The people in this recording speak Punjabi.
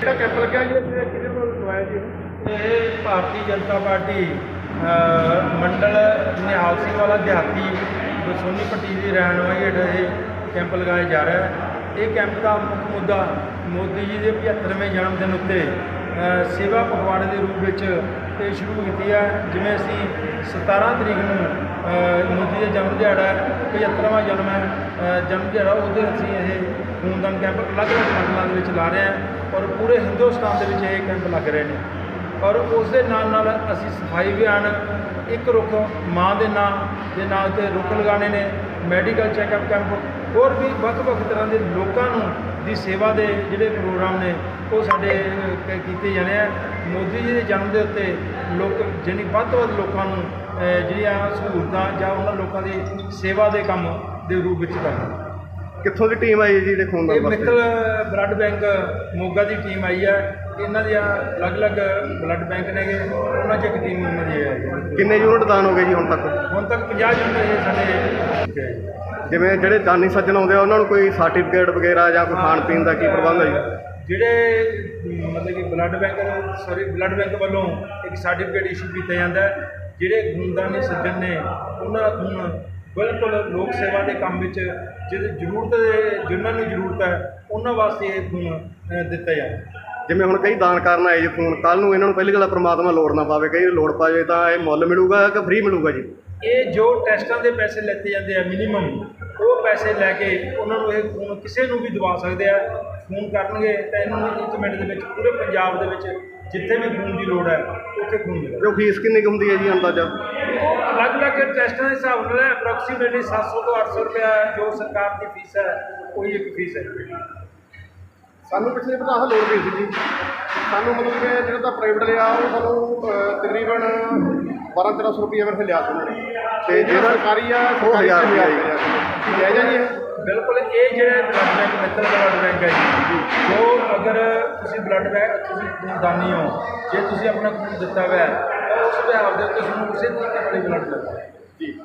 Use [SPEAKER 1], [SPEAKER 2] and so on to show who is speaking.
[SPEAKER 1] ਜਿਹੜਾ ਕੈਂਪ ਲੱਗਿਆ ਜੀ ਇੱਥੇ ਕਿਹਦੇ ਵੱਲੋਂ ਲਗਵਾਇਆ ਜੀ ਇਹ?
[SPEAKER 2] ਭਾਰਤੀ ਜਨਤਾ ਪਾਰਟੀ ਮੰਡਲ ਨਿਹਾਲ ਸਿੰਘ ਵਾਲਾ ਦਿਹਾਤੀ ਬਸੋਨੀ ਪੱਟੀ ਦੀ ਰਹਿਣ ਵਾਲੀ ਹੇਠ ਇਹ ਕੈਂਪ ਲਗਾਇਆ ਜਾ ਰਿਹਾ ਹੈ ਇਹ ਕੈਂਪ ਦਾ ਮੁੱਖ ਮੁੱਦਾ ਮੋਦੀ ਜੀ ਦੇ 75ਵੇਂ ਜਨਮ ਦਿਨ ਉੱਤੇ ਸੇਵਾ ਪਖਵਾੜੇ ਦੇ ਰੂਪ ਵਿੱਚ ਇਹ ਸ਼ੁਰੂ ਕੀਤੀ ਹੈ ਜਿਵੇਂ ਅਸੀਂ 17 ਤਰੀਕ ਨੂੰ ਮੋਦੀ ਦਾ ਜਨਮ ਦਿਹਾੜਾ ਹੈ 75ਵਾਂ ਜਨਮ ਹੈ ਜਨਮ ਦਿਹਾੜਾ ਉਹਦੇ ਅਸੀਂ ਇਹ ਖੂਨਦਾਨ ਕੈਂਪ ਅਲੱਗ-ਅਲੱਗ ਮੰਡਲਾਂ ਦੇ ਵਿੱਚ ਲਾ ਰਹੇ ਹਾਂ ਔਰ ਪੂਰੇ ਹਿੰਦੁਸਤਾਨ ਦੇ ਵਿੱਚ ਇਹ ਕੈਂਪ ਲੱਗ ਰਹੇ ਨੇ। ਔਰ ਉਸ ਦੇ ਨਾਲ ਨਾਲ ਅਸੀਂ ਸਫ਼ਾਈ ਅਭਿਆਨ ਇੱਕ ਰੁੱਖ ਮਾਂ ਦੇ ਨਾਂ, ਦੇ ਨਾਲ ਤੇ ਰੁੱਖ ਲਗਾਉਣੇ ਨੇ ਮੈਡੀਕਲ ਚੈੱਕਅਪ ਕੈਂਪ ਹੋਰ ਵੀ ਵੱਖ-ਵੱਖ ਤਰ੍ਹਾਂ ਦੇ ਲੋਕਾਂ ਨੂੰ ਦੀ ਸੇਵਾ ਦੇ ਜਿਹੜੇ ਪ੍ਰੋਗਰਾਮ ਨੇ ਉਹ ਸਾਡੇ ਕੀਤੇ ਜਾਣੇ ਆ। ਮੋਦੀ ਜੀ ਦੇ ਜਨਮ ਦੇ ਉੱਤੇ ਲੋਕ ਜਿੰਨੀ ਵੱਧ ਤੋਂ ਵੱਧ ਲੋਕਾਂ ਨੂੰ ਜਿਹੜੀਆਂ ਸਹੂਲਤਾਂ ਜਾਂ ਉਹਨਾਂ ਲੋਕਾਂ ਦੀ ਸੇਵਾ ਦੇ ਕੰਮ ਦੇ ਰੂਪ ਵਿੱਚ ਕਰਨਾ।
[SPEAKER 1] ਕਿੱਥੋਂ ਦੀ ਟੀਮ ਆਈ ਹੈ ਜੀ ਖੂਨਦਾਨ
[SPEAKER 2] ਇਹ ਮਿੱਤਲ ਬਲੱਡ ਬੈਂਕ ਮੋਗਾ ਦੀ ਟੀਮ ਆਈ ਹੈ ਇਹਨਾਂ ਦੀਆਂ ਅਲੱਗ-ਅਲੱਗ ਬਲੱਡ ਬੈਂਕ ਨੇਗੇ। ਉਹਨਾਂ 'ਚ ਇੱਕ ਟੀਮ ਉਹਨਾਂ ਦੀ ਹੈ
[SPEAKER 1] ਕਿੰਨੇ ਯੂਨਿਟ ਦਾਨ ਹੋ ਗਏ ਜੀ ਹੁਣ ਤੱਕ?
[SPEAKER 2] ਹੁਣ ਤੱਕ 50 ਜਣ ਇਹ ਸਾਡੇ
[SPEAKER 1] ਜਿਵੇਂ ਜਿਹੜੇ ਦਾਨੀ ਸੱਜਣ ਆਉਂਦੇ ਆ ਉਹਨਾਂ ਨੂੰ ਕੋਈ ਸਰਟੀਫਿਕੇਟ ਵਗੈਰਾ ਜਾਂ ਕੋਈ ਖਾਣ ਪੀਣ ਦਾ ਕੀ ਪ੍ਰਬੰਧ ਹੈ ਜੀ?
[SPEAKER 2] ਜਿਹੜੇ ਮਤਲਬ ਕਿ blood bank sorry blood bank ਵੱਲੋਂ ਇੱਕ ਸਰਟੀਫਿਕੇਟ ਇਸ਼ੂ ਕੀਤਾ ਜਾਂਦਾ ਹੈ। ਜਿਹੜੇ ਖੂਨਦਾਨੀ ਸੱਜਣ ਨੇ ਉਹਨਾਂ ਦਾ ਖੂਨ ਬਿਲਕੁਲ ਲੋਕ ਸੇਵਾ ਦੇ ਕੰਮ ਵਿੱਚ ਜਿਹਦੇ ਜ਼ਰੂਰਤ ਜਿਨ੍ਹਾਂ ਨੂੰ ਜ਼ਰੂਰਤ ਹੈ ਉਹਨਾਂ ਵਾਸਤੇ ਇਹ ਖੂਨ ਦਿੱਤਾ ਜਾਂਦਾ
[SPEAKER 1] ਜਿਵੇਂ ਹੁਣ ਕਈ ਦਾਨ ਕਰਨ ਆਏ ਜੀ ਖੂਨ ਕੱਲ ਨੂੰ ਇਹਨਾਂ ਨੂੰ ਪਹਿਲੀ ਗੱਲ ਪ੍ਰਮਾਤਮਾ ਲੋੜ ਨਾ ਪਾਵੇ ਕਈ ਲੋੜ ਪਾ ਜਾਵੇ ਤਾਂ ਇਹ ਮੁੱਲ ਮਿਲੂਗਾ ਕਿ ਫ੍ਰੀ ਮਿਲੂਗਾ ਜੀ?
[SPEAKER 2] ਇਹ ਜੋ ਟੈਸਟਾਂ ਦੇ ਪੈਸੇ ਲੈਤੇ ਜਾਂਦੇ ਆ ਮਿਨੀਮਮ ਉਹ ਪੈਸੇ ਲੈ ਕੇ ਉਹਨਾਂ ਨੂੰ ਇਹ ਖੂਨ ਕਿਸੇ ਨੂੰ ਵੀ ਦਵਾ ਸਕਦੇ ਆ। ਖੂਨ ਕਰਨਗੇ ਤਾਂ ਇਹਨਾਂ ਨੂੰ ਇੱਕ ਮਿੰਟ ਦੇ ਵਿੱਚ ਪੂਰੇ ਪੰਜਾਬ ਦੇ ਵਿੱਚ ਜਿੱਥੇ ਵੀ ਖੂਨ ਦੀ ਲੋੜ ਹੈ ਉੱਥੇ ਖੂਨ ਮਿਲੇਗਾ।
[SPEAKER 1] ਜੋ ਫੀਸ ਕਿੰਨੀ ਕੁ ਹੁੰਦੀ ਹੈ ਜੀ ਅੰਦਾਜ਼ਾ?
[SPEAKER 2] ਉਹ ਅਲੱਗ-ਅਲੱਗ ਟੈਸਟਾਂ ਦੇ ਹਿਸਾਬ ਨਾਲ ਅਪਰੋਕਸੀਮੇਟਲੀ 700 ਤੋਂ 800 ਰੁਪਇਆ ਜੋ ਸਰਕਾਰ ਦੀ ਫੀਸ ਹੈ ਉਹੀ ਇੱਕ ਫੀਸ ਹੈ।
[SPEAKER 1] ਸਾਨੂੰ ਪਿਛਲੇ ਪਤਾ ਲੋੜ ਪਈ ਸੀ ਜੀ। ਸਾਨੂੰ ਮਤਲਬ ਕਿ ਜਿਹੜਾ ਤਾਂ ਪ੍ਰਾਈਵੇਟ ਲਿਆ ਉਹ ਸਾਨੂੰ ਤਕਰੀਬਨ 12 1300 ਰੁਪਏ ਮੇਰੇ ਲਿਆ ਸੀ ਤੇ ਜਿਹੜਾ ਸਰਕਾਰੀ ਆ ਉਹ 1000 ਰੁਪਏ ਜੀ? ਇਹ
[SPEAKER 2] ਬਿਲਕੁਲ ਇਹ ਜਿਹੜੇ blood bank Mittar blood bank ਹੈ ਜੀ। ਜੋ। ਅਗਰ ਤੁਸੀਂ ਬਲੱਡ ਬੈਂਕ ਤੁਸੀਂ ਖੂਨਦਾਨੀ ਹੋ ਜੇ ਤੁਸੀਂ ਆਪਣਾ ਖੂਨ ਦਿੱਤਾ ਹੋਇਆ ਹੈ ਤਾਂ ਉਸ ਦੇ ਉੱਤੇ ਤੁਹਾਨੂੰ ਉਸੇ ਤਰੀਕੇ ਨਾਲ ਬਲੱਡ ਮਿਲਦਾ। ਹੈ
[SPEAKER 1] ਜੀ।